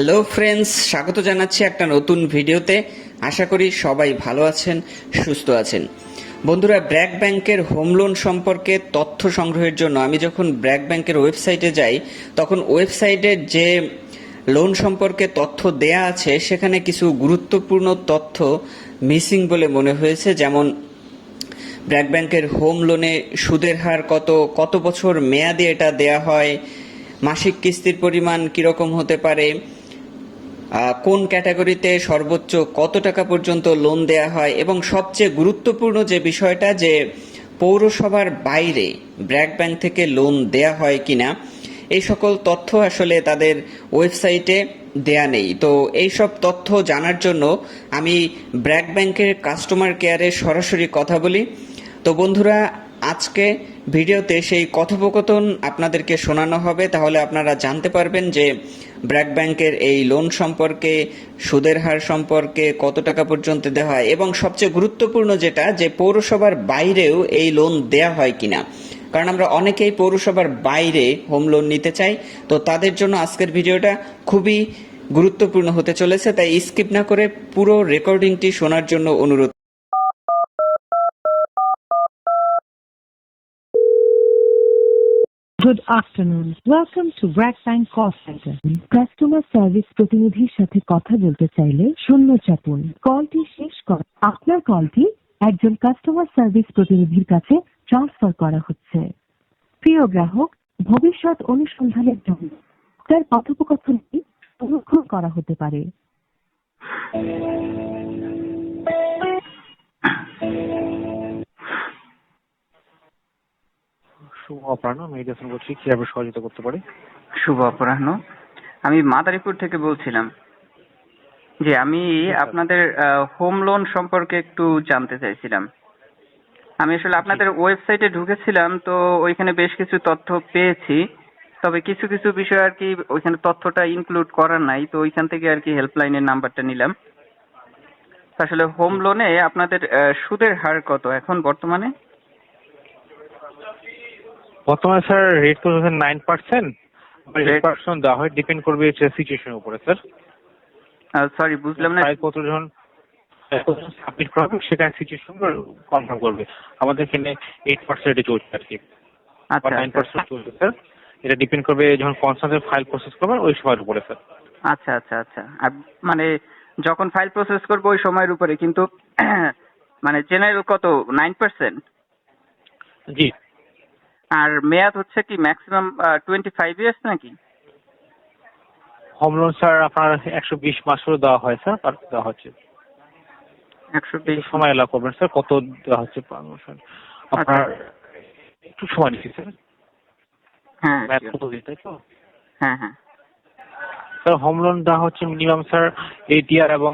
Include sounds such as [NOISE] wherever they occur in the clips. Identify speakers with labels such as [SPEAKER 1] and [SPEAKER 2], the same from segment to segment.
[SPEAKER 1] Hello friends স্বাগত জানাচ্ছি একটা নতুন ভিডিওতে। আশা করি সবাই ভালো আছেন, সুস্থ আছেন। বন্ধুরা, ব্র্যাক ব্যাংকের হোম লোন সম্পর্কে তথ্য সংগ্রহের জন্য আমি যখন ব্র্যাক ব্যাংকের ওয়েবসাইটে যাই, তখন ওয়েবসাইটের যে লোন সম্পর্কে তথ্য দেয়া আছে, সেখানে কিছু গুরুত্বপূর্ণ তথ্য মিসিং বলে মনে হয়েছে। যেমন, ব্র্যাক ব্যাংকের হোম লোনে সুদের হার কত কত বছর মেয়াদে এটা দেয়া হয়, মাসিক কিস্তির পরিমাণ কীরকম হতে পারে কোন ক্যাটাগরিতে সর্বোচ্চ কত টাকা পর্যন্ত লোন দেয়া হয় এবং সবচেয়ে গুরুত্বপূর্ণ যে বিষয়টা যে পৌরসভার বাইরে ব্র্যাক ব্যাংক থেকে লোন দেয়া হয় কিনা, এই সকল তথ্য আসলে তাদের ওয়েবসাইটে দেয়া নেই। তো এই সব তথ্য জানার জন্য আমি ব্র্যাক ব্যাংকের কাস্টমার কেয়ারে সরাসরি কথা বলি। তো বন্ধুরা আজকে ভিডিওতে সেই কথোপকথন আপনাদেরকে শোনানো হবে। তাহলে আপনারা জানতে পারবেন যে ব্র্যাক ব্যাংকের এই লোন সম্পর্কে, সুদের হার সম্পর্কে কত টাকা পর্যন্ত দেওয়া হয় এবং সবচেয়ে গুরুত্বপূর্ণ যেটা, যে পৌরসভার বাইরেও এই লোন দেয়া হয় কিনা। কারণ আমরা অনেকেই পৌরসভার বাইরে হোম লোন নিতে চাই, তো তাদের জন্য আজকের ভিডিওটা খুবই গুরুত্বপূর্ণ হতে চলেছে। তাই স্কিপ না করে পুরো রেকর্ডিংটি শোনার জন্য অনুরোধ
[SPEAKER 2] Good afternoon. Welcome to Brack Bank Call Center. Customer service প্রতিনিধির সাথে কথা বলতে চাইলে শূন্য চাপুন কলটি শেষ কর আপনার কলটি একজন কাস্টমার সার্ভিস প্রতিনিধির কাছে ট্রান্সফার করা হচ্ছে প্রিয় গ্রাহক, ভবিষ্যৎ অনুসন্ধানের জন্য তার কথোপকথনটি সংরক্ষণ করা হতে পারে
[SPEAKER 3] শুভ অপরাহ্ন। মেডিটেশন করছি কীভাবে সহযোগিতা করতে পারি?
[SPEAKER 4] শুভ অপরাহ্ন। আমি মাদারীপুর থেকে বলছিলাম যে আমি আপনাদের হোম লোন সম্পর্কে একটু জানতে চাইছিলাম। আমি আসলে আপনাদের ওয়েবসাইটে ঢুকেছিলাম তো ওইখানে বেশ কিছু তথ্য পেয়েছি। তবে কিছু কিছু বিষয় আর কি ওইখানে তথ্যটা ইনক্লুড করা নাই তো ওইখান থেকে আর কি হেল্পলাইনের নাম্বারটা নিলাম। আসলে হোম লোনে আপনাদের সুদের হার কত এখন বর্তমানে?
[SPEAKER 3] বর্তমানে স্যার রেট তো হচ্ছে নাইন পার্সেন্ট রেট পার্সেন্ট দেওয়া হয় ডিপেন্ড করবে সিচুয়েশনের উপরে স্যার
[SPEAKER 4] সরি বুঝলাম না।
[SPEAKER 3] ফাইল কত যখন সাবমিট করা হবে সেখানে সিচুয়েশন কনফার্ম করবে। আমাদের এখানে এইট পার্সেন্টে চলছে আর কি।
[SPEAKER 4] আচ্ছা
[SPEAKER 3] নাইন
[SPEAKER 4] আচ্ছা।
[SPEAKER 3] পার্সেন্ট চলছে স্যার এটা ডিপেন্ড করবে যখন কনসার্নের ফাইল প্রসেস করবেন ওই সময়ের উপরে স্যার
[SPEAKER 4] আচ্ছা আচ্ছা আচ্ছা। আর মানে যখন ফাইল প্রসেস করব ওই সময়ের উপরে কিন্তু [CLEARS THROAT] মানে জেনারেল কত? নাইন পার্সেন্ট
[SPEAKER 3] জি।
[SPEAKER 4] আর মেয়াদ হচ্ছে কি ম্যাক্সিমাম টোয়েন্টি ফাইভ ইয়ার্স নাকি?
[SPEAKER 3] হোম লোন স্যার আপনার একশো বিশ মাস করে দেওয়া হয় স্যার আর দেওয়া হচ্ছে।
[SPEAKER 4] একশো বিশ।
[SPEAKER 3] সময় এলাকা করবেন স্যার কত দেওয়া হচ্ছে আপনার একটু সময় নিচ্ছি স্যার।
[SPEAKER 4] হ্যাঁ
[SPEAKER 3] কত দিন তাই তো?
[SPEAKER 4] হ্যাঁ হ্যাঁ।
[SPEAKER 3] স্যার হোম লোন দেওয়া হচ্ছে মিনিমাম স্যার এইট ইয়ার এবং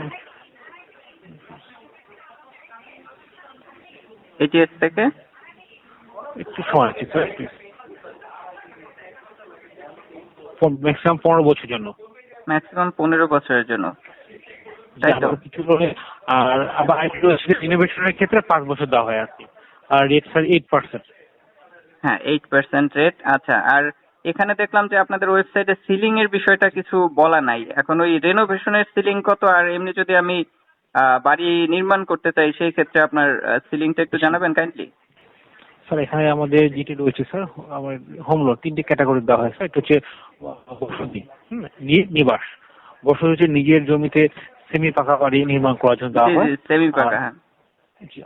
[SPEAKER 4] ইয়ার্স থেকে?
[SPEAKER 3] একটু সময় আছে স্যার ম্যাক্সিমাম পনেরো বছর জন্য।
[SPEAKER 4] ম্যাক্সিমাম পনেরো বছরের জন্য।
[SPEAKER 3] কিছু আর আবার ইনোভেশনের ক্ষেত্রে পাঁচ বছর দেওয়া হয় আর কি। আর রেট স্যার এইট পার্সেন্ট
[SPEAKER 4] হ্যাঁ এইট পার্সেন্ট রেট আচ্ছা। আর এখানে দেখলাম যে আপনাদের ওয়েবসাইটে সিলিং এর বিষয়টা কিছু বলা নাই। এখন ওই রেনোভেশনের সিলিং কত? আর এমনি যদি আমি বাড়ি নির্মাণ করতে চাই সেই ক্ষেত্রে আপনার সিলিংটা একটু জানাবেন কাইন্ডলি
[SPEAKER 3] স্যার এখানে আমাদের যেটি রয়েছে স্যার। আমার হোম লোন তিনটি ক্যাটাগরি দেওয়া হয় স্যার। একটা হচ্ছে বসতি নিবাস। বসতি হচ্ছে নিজের জমিতে সেমি পাকা বাড়ি নির্মাণ করার জন্য দেওয়া হয়।
[SPEAKER 4] সেমি পাকা হ্যাঁ।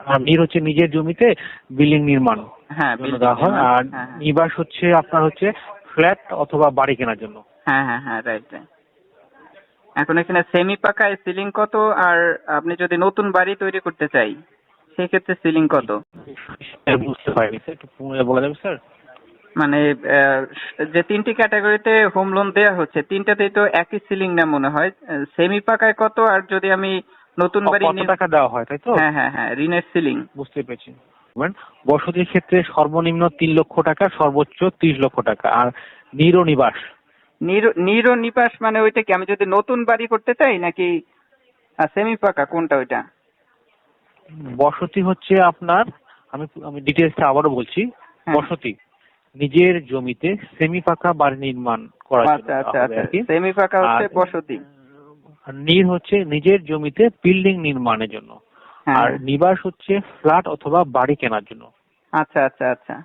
[SPEAKER 3] আর নির হচ্ছে নিজের জমিতে বিল্ডিং নির্মাণ
[SPEAKER 4] হ্যাঁ
[SPEAKER 3] দেওয়া হয়। আর
[SPEAKER 4] হ্যাঁ, হ্যাঁ।
[SPEAKER 3] নিবাস হচ্ছে আপনার হচ্ছে ফ্ল্যাট অথবা বাড়ি কেনার জন্য।
[SPEAKER 4] হ্যাঁ হ্যাঁ হ্যাঁ রাইট রাইট এখন এখানে সেমি পাকায় সিলিং কত? আর আপনি যদি নতুন বাড়ি তৈরি করতে চাই সেই ক্ষেত্রে সিলিং কত
[SPEAKER 3] বুঝতে পারিনি স্যার একটু পুনরায় বলা যাবে স্যার?
[SPEAKER 4] মানে যে তিনটি ক্যাটাগরিতে হোম লোন দেওয়া হচ্ছে তিনটাতেই তো একই সিলিং না মনে হয়। সেমি পাকায় কত? আর যদি আমি নতুন বাড়ি
[SPEAKER 3] কত টাকা দেওয়া হয় তাই তো?
[SPEAKER 4] হ্যাঁ হ্যাঁ হ্যাঁ ঋণের সিলিং
[SPEAKER 3] বুঝতে পেরেছি। বসতির ক্ষেত্রে সর্বনিম্ন তিন লক্ষ টাকা সর্বোচ্চ ত্রিশ লক্ষ টাকা আর নিরনিবাস? ও নিবাস
[SPEAKER 4] নির ও মানে ওইটা কি? আমি যদি নতুন বাড়ি করতে চাই নাকি সেমি পাকা কোনটা ওইটা?
[SPEAKER 3] বসতি হচ্ছে আপনার আমি আমি ডিটেলসটা আবারও বলছি। বসতি। নিজের জমিতে সেমি পাকা বাড়ি নির্মাণ জন্য
[SPEAKER 4] আচ্ছা আচ্ছা। আচ্ছা। সেমি ফাঁকা হচ্ছে বসতি।
[SPEAKER 3] আর নির হচ্ছে নিজের জমিতে বিল্ডিং নির্মাণের জন্য।
[SPEAKER 4] হ্যাঁ।
[SPEAKER 3] আর নিবাস হচ্ছে ফ্ল্যাট অথবা বাড়ি কেনার জন্য।
[SPEAKER 4] আচ্ছা আচ্ছা আচ্ছা।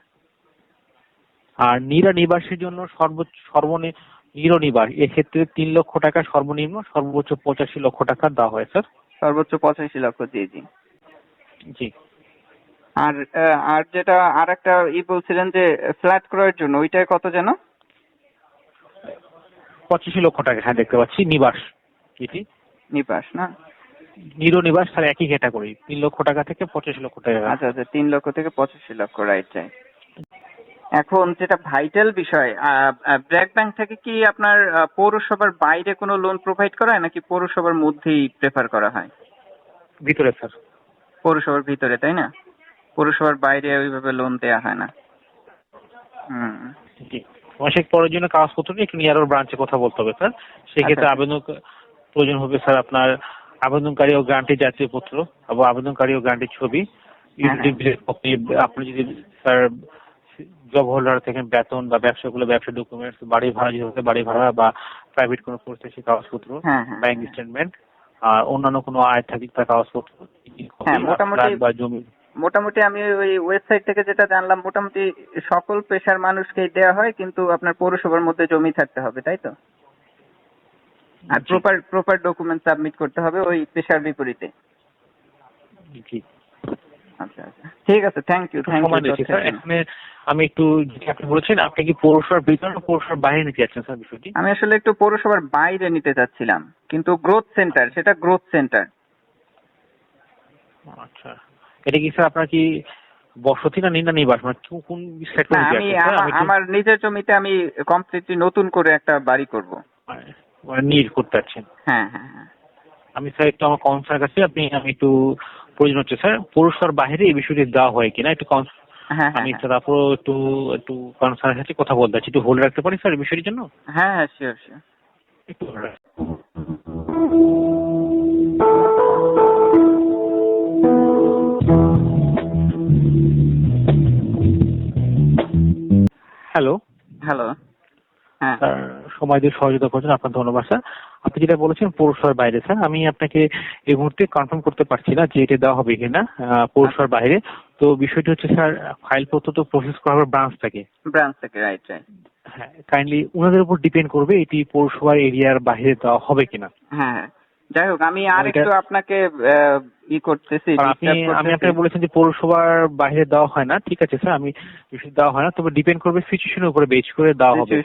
[SPEAKER 3] আর নিরা নিবাসের জন্য সর্বোচ্চ সর্বনিম্ন নিরনিবাস। এক্ষেত্রে তিন লক্ষ টাকা সর্বনিম্ন সর্বোচ্চ পঁচাশি লক্ষ টাকা দেওয়া হয় স্যার।
[SPEAKER 4] সর্বোচ্চ পঁচাশি লক্ষ জি জি।
[SPEAKER 3] জি।
[SPEAKER 4] আর আর যেটা আর একটা ই বলছিলেন যে ফ্ল্যাট ক্রয়ের জন্য ওইটায় কত যেন?
[SPEAKER 3] পঁচিশ লক্ষ টাকা হ্যাঁ দেখতে পাচ্ছি নিবাস এটি।
[SPEAKER 4] নিপাস না?
[SPEAKER 3] নিরনিবাস তার একই ক্যাটাগরি তিন লক্ষ টাকা থেকে পঁচাশি লক্ষ টাকা।
[SPEAKER 4] আচ্ছা আচ্ছা তিন লক্ষ থেকে পঁচাশি লক্ষ রাইট রাইট এখন যেটা ভাইটাল বিষয় ব্র্যাক ব্যাংক থেকে কি আপনার পৌরসভার বাইরে কোনো লোন প্রোভাইড করা হয় নাকি পৌরসভার মধ্যেই প্রেফার করা হয়?
[SPEAKER 3] ভিতরে স্যার
[SPEAKER 4] পৌরসভার ভিতরে তাই না? পৌরসভার বাইরে ওইভাবে লোন দেওয়া হয় না। হুম।
[SPEAKER 3] মাসিক পরের জন্য কাগজপত্র নিয়ে একটু নিয়ার ব্রাঞ্চে কথা বলতে হবে স্যার সেক্ষেত্রে
[SPEAKER 4] আচ্ছা।
[SPEAKER 3] আবেদন প্রয়োজন হবে স্যার আপনার আবেদনকারী ও গ্রান্টি জাতীয় পত্র এবং আবেদনকারী ও গ্রান্টির ছবি
[SPEAKER 4] হ্যাঁ,
[SPEAKER 3] কপি আপনি যদি স্যার জব হোল্ডার থেকে বেতন বা ব্যবসাগুলো ব্যবসা ডকুমেন্টস বাড়ি ভাড়া যদি বাড়ি ভাড়া বা প্রাইভেট কোনো কোর্সে সেই কাগজপত্র
[SPEAKER 4] হ্যাঁ হ্যাঁ।
[SPEAKER 3] ব্যাংক স্টেটমেন্ট আর অন্যান্য কোনো আয় থাকি তার কাগজপত্র
[SPEAKER 4] হ্যাঁ, মোটামুটি-
[SPEAKER 3] বা জমি।
[SPEAKER 4] মোটামুটি আমি ওই ওয়েবসাইট থেকে যেটা জানলাম মোটামুটি সকল পেশার মানুষকেই দেওয়া হয় কিন্তু আপনার পৌরসভার মধ্যে জমি থাকতে হবে তাই তো? আর প্রপার প্রপার ডকুমেন্ট সাবমিট করতে হবে ওই পেশার বিপরীতে।
[SPEAKER 3] জি।
[SPEAKER 4] আচ্ছা আচ্ছা। ঠিক আছে thank you thank you
[SPEAKER 3] sir এখানে আমি একটু আপনি বলেছেন আপনি কি পৌরসভার ভিতরে পৌরসভার বাইরে নিতে যাচ্ছেন স্যার বিষয়টি?
[SPEAKER 4] আমি আসলে একটু পৌরসভার বাইরে নিতে চাচ্ছিলাম কিন্তু গ্রোথ সেন্টার সেটা গ্রোথ সেন্টার
[SPEAKER 3] আচ্ছা। এটা কি স্যার আপনার কি বসতি না নিন্দা নিবাস মানে কোন-
[SPEAKER 4] আমি আমার নিজের জমিতে আমি কমপ্লিটলি নতুন করে একটা বাড়ি করব।
[SPEAKER 3] মানে নিড করতে যাচ্ছেন।
[SPEAKER 4] হ্যাঁ হ্যাঁ হ্যাঁ।
[SPEAKER 3] আমি স্যার একটু আমার কাউন্সিলার কাছে আপনি আমি একটু প্রয়োজন হচ্ছে স্যার পৌরসভার বাইরে এই বিষয়টি দেওয়া হয় কিনা? একটু
[SPEAKER 4] হ্যাঁ
[SPEAKER 3] আমি
[SPEAKER 4] হ্যাঁ।
[SPEAKER 3] তারপর একটু একটু কাউন্সিলারের সাথে কথা বলতে চাচ্ছি। একটু হোল্ড রাখতে পারি স্যার বিষয়টির জন্য?
[SPEAKER 4] হ্যাঁ হ্যাঁ শিওর শিওর
[SPEAKER 3] একটু হ্যালো
[SPEAKER 4] হ্যালো হ্যাঁ।
[SPEAKER 3] স্যার সময় দিয়ে সহযোগিতা করছেন আপনার ধন্যবাদ স্যার। আপনি যেটা বলেছেন পৌরসভার বাইরে স্যার। আমি আপনাকে এই মুহূর্তে কনফার্ম করতে পারছি না যে এটা দেওয়া হবে কিনা পৌরসভার বাইরে। তো বিষয়টি হচ্ছে স্যার ফাইলপত্র তো প্রসেস করা হবে ব্রাঞ্চ থেকে।
[SPEAKER 4] ব্রাঞ্চ থেকে রাইট রাইট
[SPEAKER 3] হ্যাঁ কাইন্ডলি ওনাদের উপর ডিপেন্ড করবে এটি পৌরসভার এরিয়ার বাইরে দেওয়া হবে কিনা।
[SPEAKER 4] হ্যাঁ হ্যাঁ। যাই হোক আমি আর একটু আপনাকে ই করতেছি
[SPEAKER 3] আপনি আমি আপনাকে বলেছেন যে পৌরসভার বাইরে দেওয়া হয় না ঠিক আছে স্যার। আমি দেওয়া হয় না তবে ডিপেন্ড করবে সিচুয়েশনের উপরে বেচ করে দেওয়া হবে।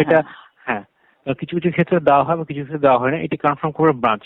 [SPEAKER 3] এটা। হ্যাঁ। কিছু কিছু ক্ষেত্রে দেওয়া হয় বা কিছু ক্ষেত্রে দেওয়া হয় না। এটি কনফার্ম করবে ব্রাঞ্চ